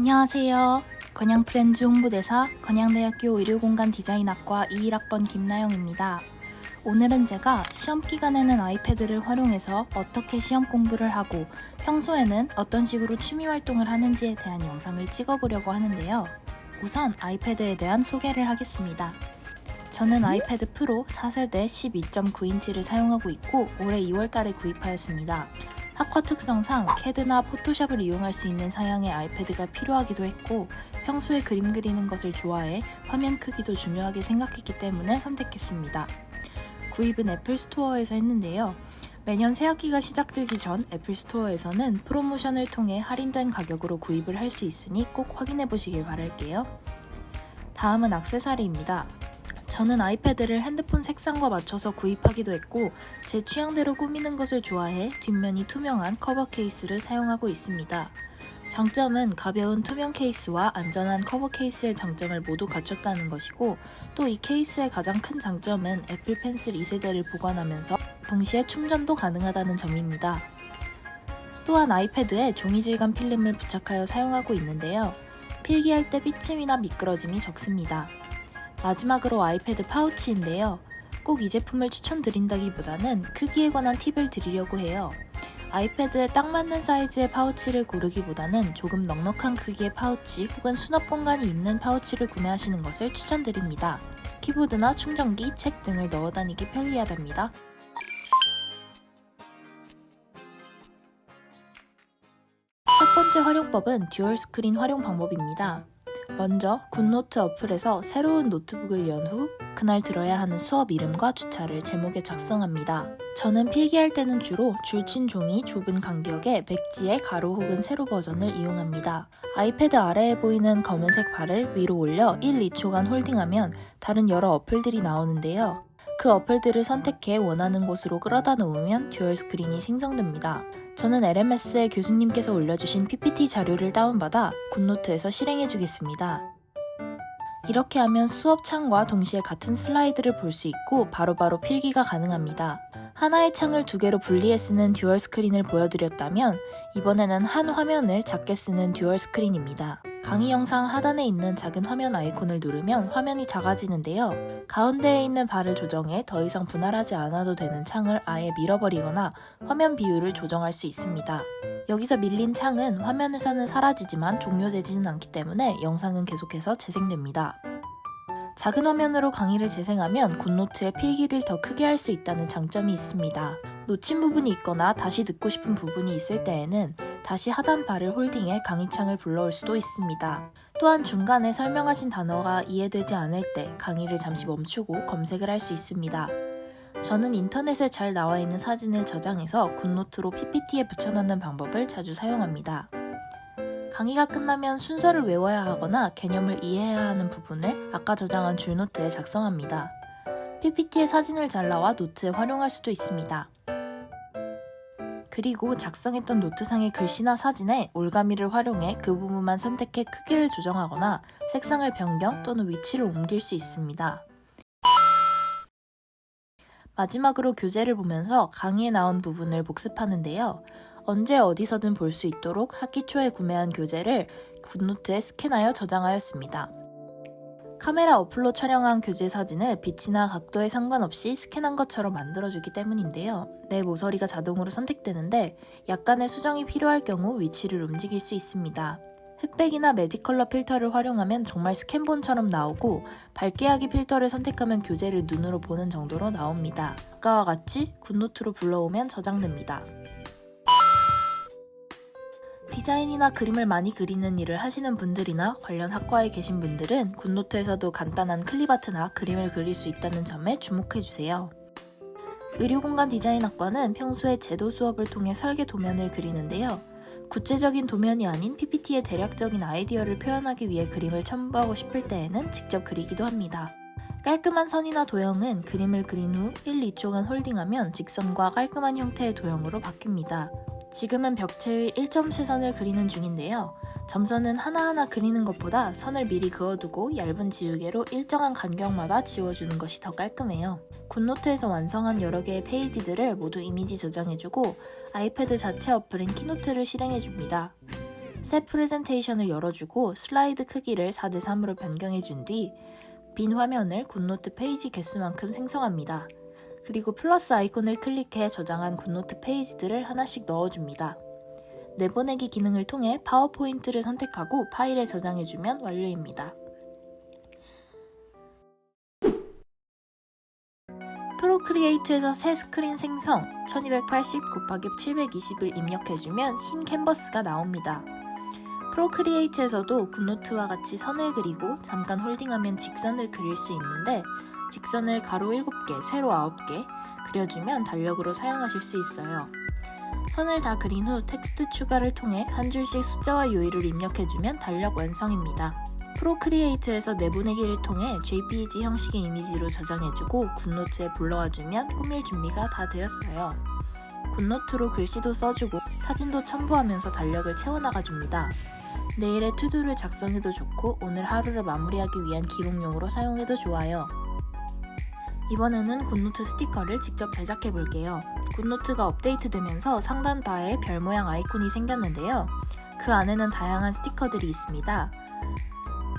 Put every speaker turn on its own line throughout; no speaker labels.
안녕하세요. 건양 프렌즈 홍보대사 건양대학교 의료공간 디자인학과 21학번 김나영입니다. 오늘은 제가 시험 기간에는 아이패드를 활용해서 어떻게 시험 공부를 하고 평소에는 어떤 식으로 취미 활동을 하는지에 대한 영상을 찍어보려고 하는데요. 우선 아이패드에 대한 소개를 하겠습니다. 저는 아이패드 프로 4세대 12.9인치를 사용하고 있고 올해 2월달에 구입하였습니다. 학과 특성상 캐드나 포토샵을 이용할 수 있는 사양의 아이패드가 필요하기도 했고 평소에 그림 그리는 것을 좋아해 화면 크기도 중요하게 생각했기 때문에 선택했습니다. 구입은 애플 스토어에서 했는데요. 매년 새학기가 시작되기 전 애플 스토어에서는 프로모션을 통해 할인된 가격으로 구입을 할 수 있으니 꼭 확인해 보시길 바랄게요. 다음은 악세사리입니다. 저는 아이패드를 핸드폰 색상과 맞춰서 구입하기도 했고 제 취향대로 꾸미는 것을 좋아해 뒷면이 투명한 커버 케이스를 사용하고 있습니다. 장점은 가벼운 투명 케이스와 안전한 커버 케이스의 장점을 모두 갖췄다는 것이고 또 이 케이스의 가장 큰 장점은 애플 펜슬 2세대를 보관하면서 동시에 충전도 가능하다는 점입니다. 또한 아이패드에 종이 질감 필름을 부착하여 사용하고 있는데요. 필기할 때 삐침이나 미끄러짐이 적습니다. 마지막으로 아이패드 파우치인데요. 꼭 이 제품을 추천드린다기보다는 크기에 관한 팁을 드리려고 해요. 아이패드에 딱 맞는 사이즈의 파우치를 고르기보다는 조금 넉넉한 크기의 파우치 혹은 수납 공간이 있는 파우치를 구매하시는 것을 추천드립니다. 키보드나 충전기, 책 등을 넣어 다니기 편리하답니다. 첫 번째 활용법은 듀얼 스크린 활용 방법입니다. 먼저 굿노트 어플에서 새로운 노트북을 연 후 그날 들어야 하는 수업 이름과 주차를 제목에 작성합니다. 저는 필기할 때는 주로 줄친 종이 좁은 간격의 백지의 가로 혹은 세로 버전을 이용합니다. 아이패드 아래에 보이는 검은색 발을 위로 올려 1, 2초간 홀딩하면 다른 여러 어플들이 나오는데요. 그 어플들을 선택해 원하는 곳으로 끌어다 놓으면 듀얼 스크린이 생성됩니다. 저는 LMS의 교수님께서 올려주신 PPT 자료를 다운받아 굿노트에서 실행해 주겠습니다. 이렇게 하면 수업 창과 동시에 같은 슬라이드를 볼 수 있고 바로바로 필기가 가능합니다. 하나의 창을 두 개로 분리해 쓰는 듀얼 스크린을 보여드렸다면 이번에는 한 화면을 작게 쓰는 듀얼 스크린입니다. 강의 영상 하단에 있는 작은 화면 아이콘을 누르면 화면이 작아지는데요. 가운데에 있는 발을 조정해 더 이상 분할하지 않아도 되는 창을 아예 밀어버리거나 화면 비율을 조정할 수 있습니다. 여기서 밀린 창은 화면에서는 사라지지만 종료되지는 않기 때문에 영상은 계속해서 재생됩니다. 작은 화면으로 강의를 재생하면 굿노트에 필기를 더 크게 할 수 있다는 장점이 있습니다. 놓친 부분이 있거나 다시 듣고 싶은 부분이 있을 때에는 다시 하단 발을 홀딩해 강의창을 불러올 수도 있습니다. 또한 중간에 설명하신 단어가 이해되지 않을 때 강의를 잠시 멈추고 검색을 할 수 있습니다. 저는 인터넷에 잘 나와 있는 사진을 저장해서 굿노트로 PPT에 붙여넣는 방법을 자주 사용합니다. 강의가 끝나면 순서를 외워야 하거나 개념을 이해해야 하는 부분을 아까 저장한 줄노트에 작성합니다. PPT에 사진을 잘라와 노트에 활용할 수도 있습니다. 그리고 작성했던 노트상의 글씨나 사진에 올가미를 활용해 그 부분만 선택해 크기를 조정하거나 색상을 변경 또는 위치를 옮길 수 있습니다. 마지막으로 교재를 보면서 강의에 나온 부분을 복습하는데요. 언제 어디서든 볼 수 있도록 학기 초에 구매한 교재를 굿노트에 스캔하여 저장하였습니다. 카메라 어플로 촬영한 교재 사진을 빛이나 각도에 상관없이 스캔한 것처럼 만들어주기 때문인데요. 내 모서리가 자동으로 선택되는데 약간의 수정이 필요할 경우 위치를 움직일 수 있습니다. 흑백이나 매직 컬러 필터를 활용하면 정말 스캔본처럼 나오고 밝게 하기 필터를 선택하면 교재를 눈으로 보는 정도로 나옵니다. 아까와 같이 굿노트로 불러오면 저장됩니다. 디자인이나 그림을 많이 그리는 일을 하시는 분들이나 관련 학과에 계신 분들은 굿노트에서도 간단한 클립아트나 그림을 그릴 수 있다는 점에 주목해 주세요. 의료공간 디자인학과는 평소에 제도 수업을 통해 설계 도면을 그리는데요. 구체적인 도면이 아닌 PPT의 대략적인 아이디어를 표현하기 위해 그림을 첨부하고 싶을 때에는 직접 그리기도 합니다. 깔끔한 선이나 도형은 그림을 그린 후 1, 2초간 홀딩하면 직선과 깔끔한 형태의 도형으로 바뀝니다. 지금은 벽체의 1점 쇄선을 그리는 중인데요. 점선은 하나하나 그리는 것보다 선을 미리 그어두고 얇은 지우개로 일정한 간격마다 지워주는 것이 더 깔끔해요. 굿노트에서 완성한 여러 개의 페이지들을 모두 이미지 저장해주고 아이패드 자체 어플인 키노트를 실행해줍니다. 새 프레젠테이션을 열어주고 슬라이드 크기를 4대3으로 변경해준 뒤 빈 화면을 굿노트 페이지 개수만큼 생성합니다. 그리고 플러스 아이콘을 클릭해 저장한 굿노트 페이지들을 하나씩 넣어줍니다. 내보내기 기능을 통해 파워포인트를 선택하고 파일에 저장해주면 완료입니다. 프로크리에이트에서 새 스크린 생성 1280 곱하기 720을 입력해주면 흰 캔버스가 나옵니다. 프로크리에이트에서도 굿노트와 같이 선을 그리고 잠깐 홀딩하면 직선을 그릴 수 있는데 직선을 가로 7개, 세로 9개 그려주면 달력으로 사용하실 수 있어요. 선을 다 그린 후 텍스트 추가를 통해 한 줄씩 숫자와 요일을 입력해주면 달력 완성입니다. 프로크리에이트에서 내보내기를 통해 JPG 형식의 이미지로 저장해주고 굿노트에 불러와주면 꾸밀 준비가 다 되었어요. 굿노트로 글씨도 써주고 사진도 첨부하면서 달력을 채워나가줍니다. 내일의 투두를 작성해도 좋고 오늘 하루를 마무리하기 위한 기록용으로 사용해도 좋아요. 이번에는 굿노트 스티커를 직접 제작해 볼게요. 굿노트가 업데이트되면서 상단 바에 별 모양 아이콘이 생겼는데요. 그 안에는 다양한 스티커들이 있습니다.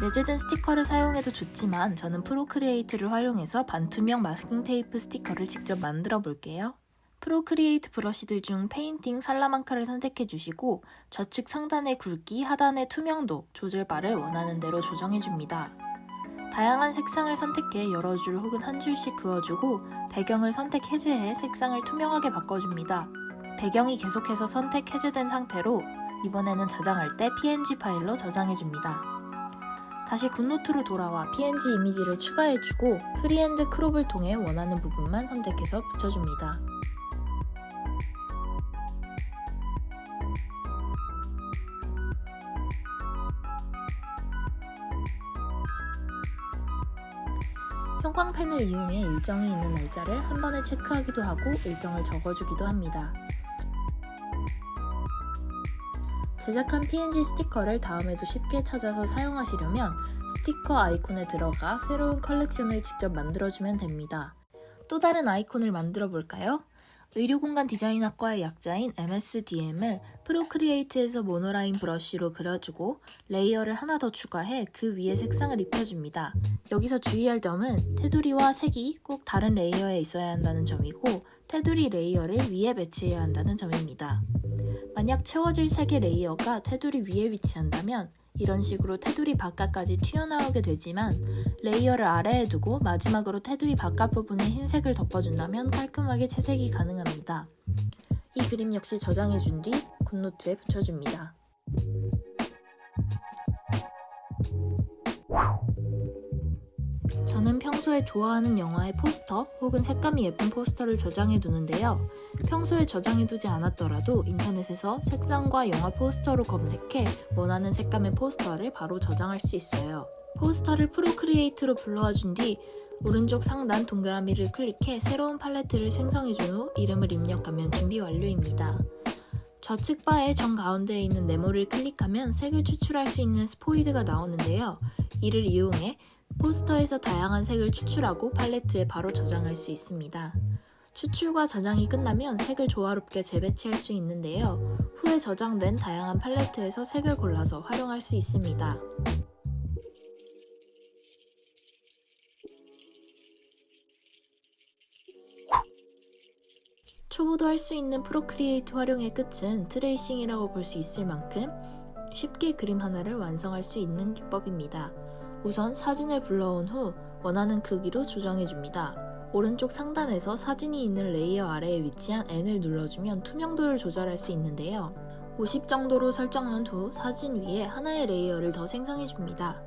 내재된 스티커를 사용해도 좋지만 저는 프로크리에이트를 활용해서 반투명 마스킹 테이프 스티커를 직접 만들어 볼게요. 프로크리에이트 브러쉬들 중 페인팅 살라만카를 선택해 주시고 좌측 상단의 굵기, 하단의 투명도, 조절바를 원하는 대로 조정해 줍니다. 다양한 색상을 선택해 여러 줄 혹은 한 줄씩 그어주고 배경을 선택 해제해 색상을 투명하게 바꿔줍니다. 배경이 계속해서 선택 해제된 상태로 이번에는 저장할 때 PNG 파일로 저장해줍니다. 다시 굿노트로 돌아와 PNG 이미지를 추가해주고 프리핸드 크롭을 통해 원하는 부분만 선택해서 붙여줍니다. 형광펜을 이용해 일정이 있는 날짜를 한 번에 체크하기도 하고 일정을 적어주기도 합니다. 제작한 PNG 스티커를 다음에도 쉽게 찾아서 사용하시려면 스티커 아이콘에 들어가 새로운 컬렉션을 직접 만들어주면 됩니다. 또 다른 아이콘을 만들어 볼까요? 의료공간 디자인학과의 약자인 MSDM을 프로크리에이트에서 모노라인 브러쉬로 그려주고 레이어를 하나 더 추가해 그 위에 색상을 입혀줍니다. 여기서 주의할 점은 테두리와 색이 꼭 다른 레이어에 있어야 한다는 점이고 테두리 레이어를 위에 배치해야 한다는 점입니다. 만약 채워질 색의 레이어가 테두리 위에 위치한다면 이런 식으로 테두리 바깥까지 튀어나오게 되지만 레이어를 아래에 두고 마지막으로 테두리 바깥 부분에 흰색을 덮어준다면 깔끔하게 채색이 가능합니다. 이 그림 역시 저장해준 뒤 굿노트에 붙여줍니다. 평소에 좋아하는 영화의 포스터 혹은 색감이 예쁜 포스터를 저장해 두는데요. 평소에 저장해 두지 않았더라도 인터넷에서 색상과 영화 포스터로 검색해 원하는 색감의 포스터를 바로 저장할 수 있어요. 포스터를 프로크리에이트로 불러와 준 뒤 오른쪽 상단 동그라미를 클릭해 새로운 팔레트를 생성해 준 후 이름을 입력하면 준비 완료입니다. 좌측 바의 정 가운데에 있는 네모를 클릭하면 색을 추출할 수 있는 스포이드가 나오는데요. 이를 이용해 포스터에서 다양한 색을 추출하고 팔레트에 바로 저장할 수 있습니다. 추출과 저장이 끝나면 색을 조화롭게 재배치할 수 있는데요. 후에 저장된 다양한 팔레트에서 색을 골라서 활용할 수 있습니다. 초보도 할 수 있는 프로크리에이트 활용의 끝은 트레이싱이라고 볼 수 있을 만큼 쉽게 그림 하나를 완성할 수 있는 기법입니다. 우선 사진을 불러온 후 원하는 크기로 조정해 줍니다. 오른쪽 상단에서 사진이 있는 레이어 아래에 위치한 N을 눌러주면 투명도를 조절할 수 있는데요. 50 정도로 설정한 후 사진 위에 하나의 레이어를 더 생성해 줍니다.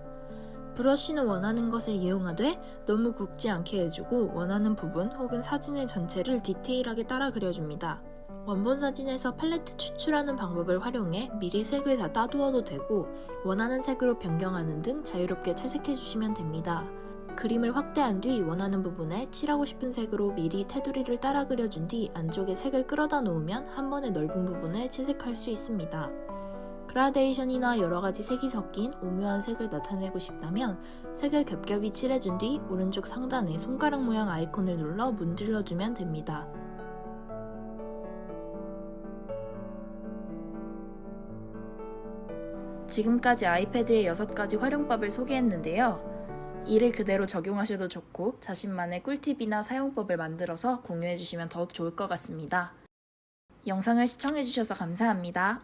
브러쉬는 원하는 것을 이용하되 너무 굵지 않게 해주고 원하는 부분 혹은 사진의 전체를 디테일하게 따라 그려줍니다. 원본 사진에서 팔레트 추출하는 방법을 활용해 미리 색을 다 따두어도 되고 원하는 색으로 변경하는 등 자유롭게 채색해 주시면 됩니다. 그림을 확대한 뒤 원하는 부분에 칠하고 싶은 색으로 미리 테두리를 따라 그려준 뒤 안쪽에 색을 끌어다 놓으면 한 번에 넓은 부분을 채색할 수 있습니다. 그라데이션이나 여러가지 색이 섞인 오묘한 색을 나타내고 싶다면 색을 겹겹이 칠해준 뒤 오른쪽 상단에 손가락 모양 아이콘을 눌러 문질러주면 됩니다. 지금까지 아이패드의 6가지 활용법을 소개했는데요. 이를 그대로 적용하셔도 좋고 자신만의 꿀팁이나 사용법을 만들어서 공유해 주시면 더욱 좋을 것 같습니다. 영상을 시청해 주셔서 감사합니다.